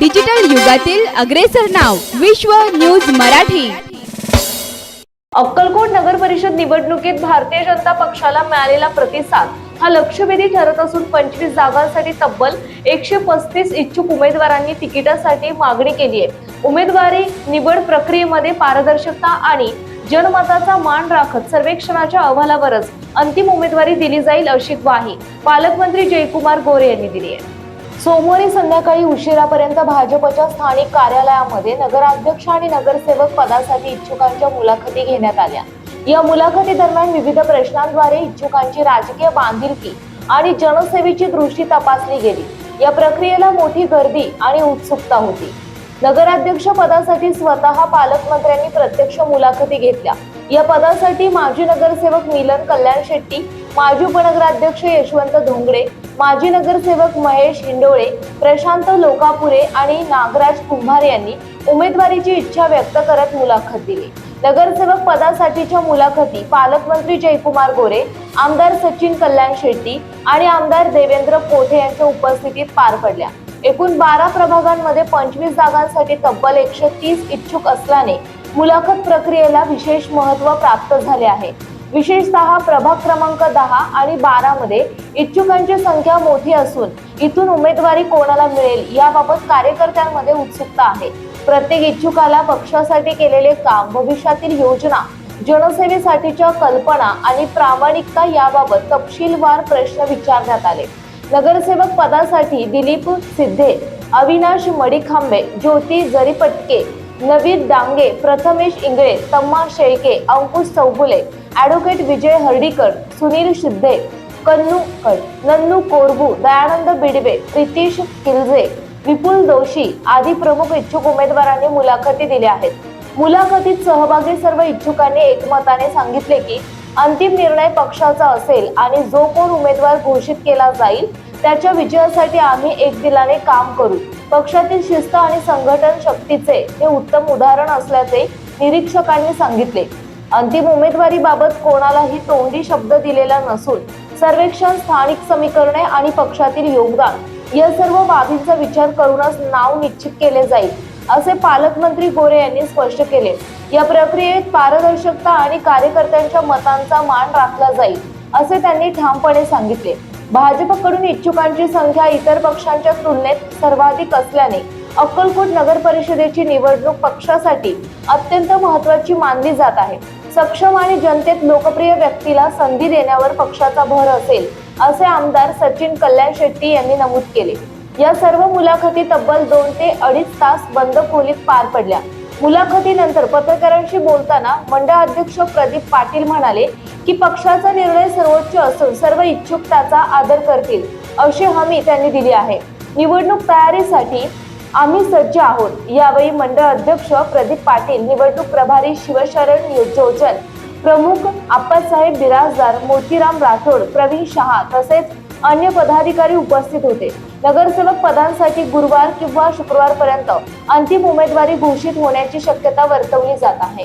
Digital युगातील अग्रेसर नाव विश्व न्यूज मराठी. अक्कलकोट नगर परिषद निवडणुकीत भारतीय जनता पक्षाला मिळालेला प्रतिसाद हा लक्षवेधी ठरत असून पंचवीस जागांसाठी तब्बल एकशे पस्तीस इच्छुक उमेदवारांनी तिकिटासाठी मागणी केली आहे. उमेदवारी निवड प्रक्रियेमध्ये पारदर्शकता आणि जनमताचा मान राखत सर्वेक्षणाच्या अहवालावरच अंतिम उमेदवारी दिली जाईल अशी ग्वाही पालकमंत्री जयकुमार गोरे यांनी दिली आहे. सोमवारी संध्याकाळी उशिरापर्यंत भाजपच्या स्थानिक कार्यालयामध्ये नगराध्यक्ष आणि नगरसेवक पदासाठी इच्छुकांच्या मुलाखती घेण्यात आल्या. या मुलाखती दरम्यान विविध प्रश्नांद्वारे इच्छुकांची राजकीय बांधिलकी आणि जनसेवेची दृष्टी तपासली गेली. या प्रक्रियेला मोठी गर्दी आणि उत्सुकता होती. नगराध्यक्ष पदासाठी स्वतः पालकमंत्र्यांनी प्रत्यक्ष मुलाखती घेतल्या. या पदासाठी माजी नगरसेवक मिलन कल्याण शेट्टी माजी उपनगराध्यक्ष यशवंत धोंगडे माजी नगरसेवक महेश हिंडोळे प्रशांत लोकापुरे आणि नागराज कुंभार यांनी उमेदवारीची इच्छा व्यक्त करत मुलाखत दिली. नगरसेवक पदासाठीच्या मुलाखती पालकमंत्री जयकुमार गोरे आमदार सचिन कल्याण शेट्टी आणि आमदार देवेंद्र कोठे यांच्या उपस्थितीत पार पडल्या. एकूण बारा प्रभागांमध्ये पंचवीस जागांसाठी तब्बल एकशे तीस इच्छुक असल्याने मुलाखत प्रक्रियेला विशेष महत्त्व प्राप्त झाले आहे. विशेषतः प्रभाग क्रमांक दहा आणि बारा मध्ये इच्छुकांची संख्या मोठी असून इथून उमेदवारी कोणाला मिळेल याबाबत कार्यकर्त्यांमध्ये उत्सुकता आहे. प्रत्येक इच्छुकाला पक्षासाठी केलेले काम भविष्यातील योजना जनसेवेसाठीच्या कल्पना आणि प्रामाणिकता याबाबत तपशीलवार प्रश्न विचारण्यात आले. नगरसेवक पदासाठी दिलीप सिद्धे अविनाश मडिखांबे ज्योती जरीपटके नवीद डांगे प्रथमेश इंगळे तम्मा शेळके अंकुश चौगुले ॲडव्होकेट विजय हर्डीकर सुनील शिद्धे कन्नूकर नन्नू कोरबू दयानंद बिडवे प्रितीश किलजे विपुल दोशी आदी प्रमुख इच्छुक उमेदवारांनी मुलाखती दिल्या आहेत. मुलाखतीत सहभागी सर्व इच्छुकांनी एकमताने सांगितले की अंतिम निर्णय पक्षाचा असेल आणि जो कोण उमेदवार घोषित केला जाईल त्याच्या विजयासाठी आम्ही एक दिलाने काम करू. पक्षातील शिस्त आणि संघटन शक्तीचे हे उत्तम उदाहरण असल्याचे निरीक्षकांनी सांगितले. अंतिम उमेदवारीबाबत कोणालाही तोंडी शब्द दिलेला नसून सर्वेक्षण स्थानिक समीकरणे आणि पक्षातील योगदान या सर्व बाबींचा विचार करूनच नाव निश्चित केले जाईल असे पालकमंत्री गोरे यांनी स्पष्ट केले. या प्रक्रियेत पारदर्शकता आणि कार्यकर्त्यांच्या मतांचा मान राखला जाईल असे त्यांनी ठामपणे सांगितले. भाजपकडून इच्छुकांची संख्या इतर पक्षांच्या तुलनेत सर्वाधिक असल्याने अक्कलकोट नगर परिषदेची निवडणूक पक्षासाठी अत्यंत महत्वाची मानली जात आहे. सक्षम आणि जनतेत लोकप्रिय व्यक्तीला संधी देण्यावर पक्षाचा भर असेल असे आमदार सचिन कल्याण शेट्टी यांनी नमूद केले. या सर्व मुलाखती तब्बल दोन ते अडीच तास बंद खोलीत पार पडल्या. मुलाखतीनंतर पत्रकारांशी बोलताना मंडळ अध्यक्ष प्रदीप पाटील म्हणाले की पक्षाचा निर्णय सर्वोच्च असून सर्व इच्छुक त्याचा आदर करतील अशी हमी त्यांनी दिली आहे. निवडणूक तयारीसाठी आम्ही सज्ज आहोत यावेळी मंडळ अध्यक्ष प्रदीप पाटील निवडणूक प्रभारी शिवशरण योजन प्रमुख आप्पासाहेब बिराजदार मोतीराम राठोड प्रवीण शहा तसेच अन्य पदाधिकारी उपस्थित होते. नगरसेवक पदांसाठी गुरुवार किंवा शुक्रवार पर्यंत अंतिम उमेदवारी घोषित होण्याची शक्यता वर्तवली जात आहे.